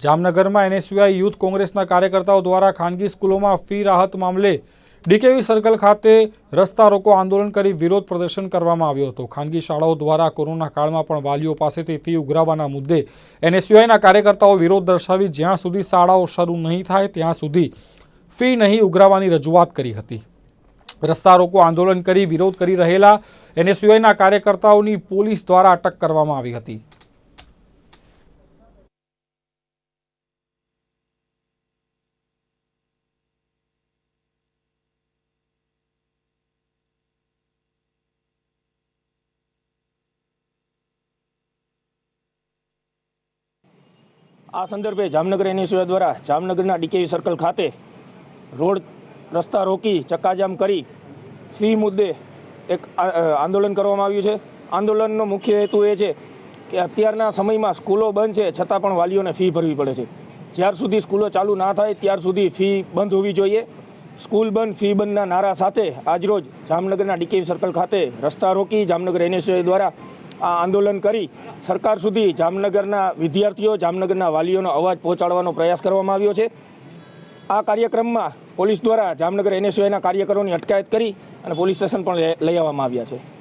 જામનગરમાં NSUI youth કોંગ્રેસના કાર્યકર્તાઓ દ્વારા ખાનગી સ્કૂલોમાં ફી રાહત મામલે ડીકેવી સર્કલ ખાતે રસ્તા રોકો આંદોલન કરી વિરોધ પ્રદર્શન કરવામાં આવ્યો હતો. ખાનગી શાળાઓ દ્વારા કોરોના કાળમાં પણ વાલીઓ પાસેથી ફી ઉઘરાવવાના મુદ્દે એનએસયુઆઈના કાર્યકર્તાઓ વિરોધ દર્શાવી જ્યાં સુધી શાળાઓ શરૂ નહીં થાય ત્યાં સુધી ફી નહીં ઉઘરાવવાની રજૂઆત કરી હતી. રસ્તા રોકો આંદોલન કરી વિરોધ કરી રહેલા એનએસયુઆઈના કાર્યકર્તાઓની પોલીસ દ્વારા અટક કરવામાં આવી હતી. આ સંદર્ભે જામનગર એનએસયુઆઈ દ્વારા જામનગરના ડીકેવી સર્કલ ખાતે રોડ રસ્તા રોકી ચક્કાજામ કરી ફી મુદ્દે એક આંદોલન કરવામાં આવ્યું છે. આંદોલનનો મુખ્ય હેતુ એ છે કે અત્યારના સમયમાં સ્કૂલો બંધ છે, છતાં પણ વાલીઓને ફી ભરવી પડે છે. જ્યાર સુધી સ્કૂલો ચાલુ ના થાય, ત્યાર સુધી ફી બંધ હોવી જોઈએ. સ્કૂલ બંધ, ફી બંધના નારા સાથે આજરોજ જામનગરના ડીકેવી સર્કલ ખાતે રસ્તા રોકી જામનગર એનએસયુઆઈ દ્વારા આ આંદોલન કરી સરકાર સુધી જામનગરના વિદ્યાર્થીઓ, જામનગરના વાલીઓનો અવાજ પહોંચાડવાનો પ્રયાસ કરવામાં આવ્યો છે. આ કાર્યક્રમમાં પોલીસ દ્વારા જામનગર એનએસયુઆઈના કાર્યકરોની અટકાયત કરી અને પોલીસ સ્ટેશન પણ લઈ- આવવામાં આવ્યા છે.